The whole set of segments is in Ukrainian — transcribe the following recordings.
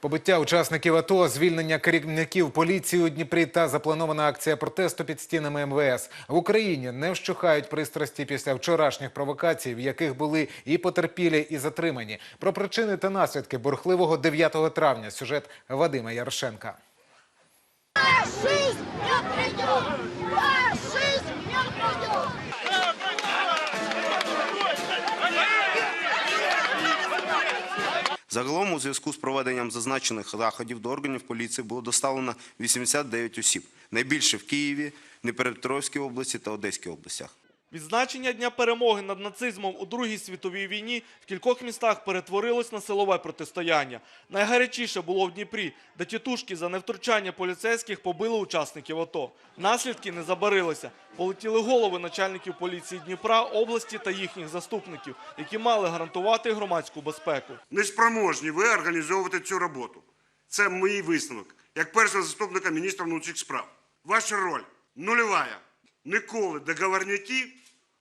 Побиття учасників АТО, звільнення керівників поліції у Дніпрі та запланована акція протесту під стінами МВС. В Україні не вщухають пристрасті після вчорашніх провокацій, в яких були і потерпілі, і затримані. Про причини та наслідки бурхливого 9 травня. Сюжет Вадима Ярошенка. Фашизм Загалом, у зв'язку з проведенням зазначених заходів до органів поліції було доставлено 89 осіб. Найбільше в Києві, Дніпропетровській області та Одеській областях. Відзначення Дня перемоги над нацизмом у Другій світовій війні в кількох містах перетворилось на силове протистояння. Найгарячіше було в Дніпрі, де тітушки за невтручання поліцейських побили учасників АТО. Наслідки не забарилися. Полетіли голови начальників поліції Дніпра, області та їхніх заступників, які мали гарантувати громадську безпеку. неспроможні ви організовувати цю роботу. Це мій висновок, як першого заступника міністра внутрішніх справ. Ваша роль нульова. Ніколи договорняки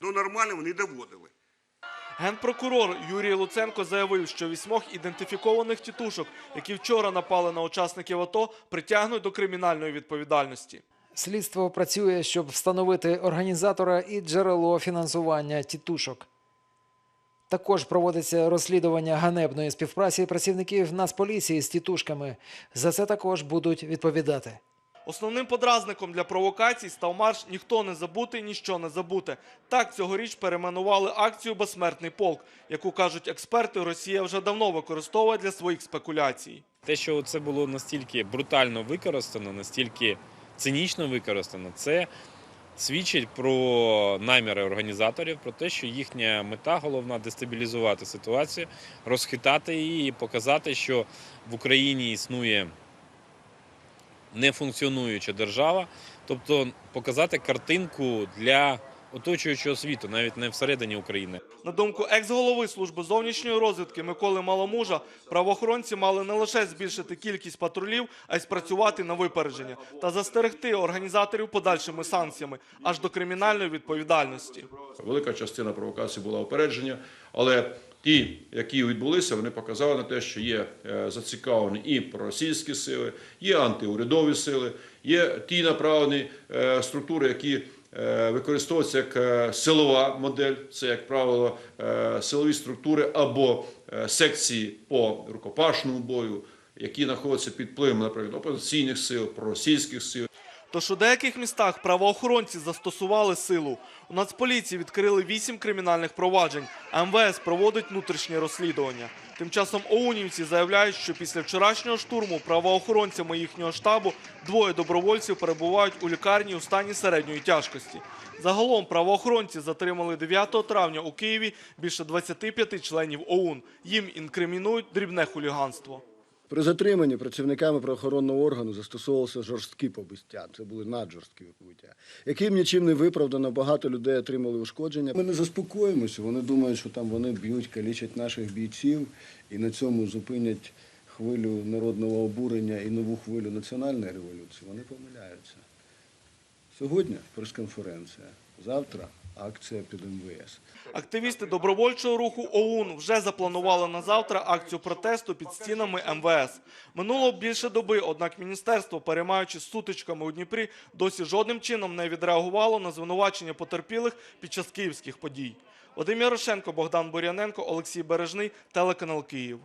до нормального не доводили. Генпрокурор Юрій Луценко заявив, що вісьмох ідентифікованих тітушок, які вчора напали на учасників АТО, притягнуть до кримінальної відповідальності. Слідство працює, щоб встановити організатора і джерело фінансування тітушок. Також проводиться розслідування ганебної співпраці працівників Нацполіції з тітушками. За це також будуть відповідати. Основним подразником для провокацій став марш Ніхто не забути, ніщо не забуте. Так цьогоріч перейменували акцію Безсмертний полк, яку кажуть експерти, Росія вже давно використовує для своїх спекуляцій. Те, що це було настільки брутально використано, настільки цинічно використано, це свідчить про наміри організаторів, про те, що їхня мета головна дестабілізувати ситуацію, розхитати її і показати, що в Україні існує нефункціонуюча держава, тобто показати картинку для оточуючого світу, навіть не всередині України. На думку екс-голови служби зовнішньої розвідки Миколи Маломужа, правоохоронці мали не лише збільшити кількість патрулів, а й спрацювати на випередження та застерегти організаторів подальшими санкціями аж до кримінальної відповідальності. Велика частина провокацій була упередження, але ті, які відбулися, вони показали на те, що є е, зацікавлені і проросійські сили, є антиурядові сили, є ті направлені е, структури, які е, використовуються як силова модель, це, як правило, силові структури або секції по рукопашному бою, які знаходяться під впливом, наприклад, опозиційних сил, проросійських сил. Тож у деяких містах правоохоронці застосували силу. У Нацполіції відкрили вісім кримінальних проваджень, а МВС проводить внутрішнє розслідування. Тим часом оунівці заявляють, що після вчорашнього штурму правоохоронцями їхнього штабу двоє добровольців перебувають у лікарні у стані середньої тяжкості. Загалом правоохоронці затримали 9 травня у Києві більше 25 членів ОУН. Їм інкримінують дрібне хуліганство. При затриманні працівниками правоохоронного органу застосовувалися жорсткі побиття. Це були наджорсткі побиття, яким нічим не виправдано. Багато людей отримали ушкодження. Ми не заспокоїмося. Вони думають, що там вони б'ють, калічать наших бійців і на цьому зупинять хвилю народного обурення і нову хвилю національної революції. Вони помиляються. Сьогодні прес-конференція, завтра акція під МВС. Активісти добровольчого руху ОУН вже запланували на завтра акцію протесту під стінами МВС. Минуло більше доби, однак міністерство, переймаючи сутичками у Дніпрі, досі жодним чином не відреагувало на звинувачення потерпілих під час київських подій. Вадим Ярошенко, Богдан Буряненко, Олексій Бережний, телеканал Київ.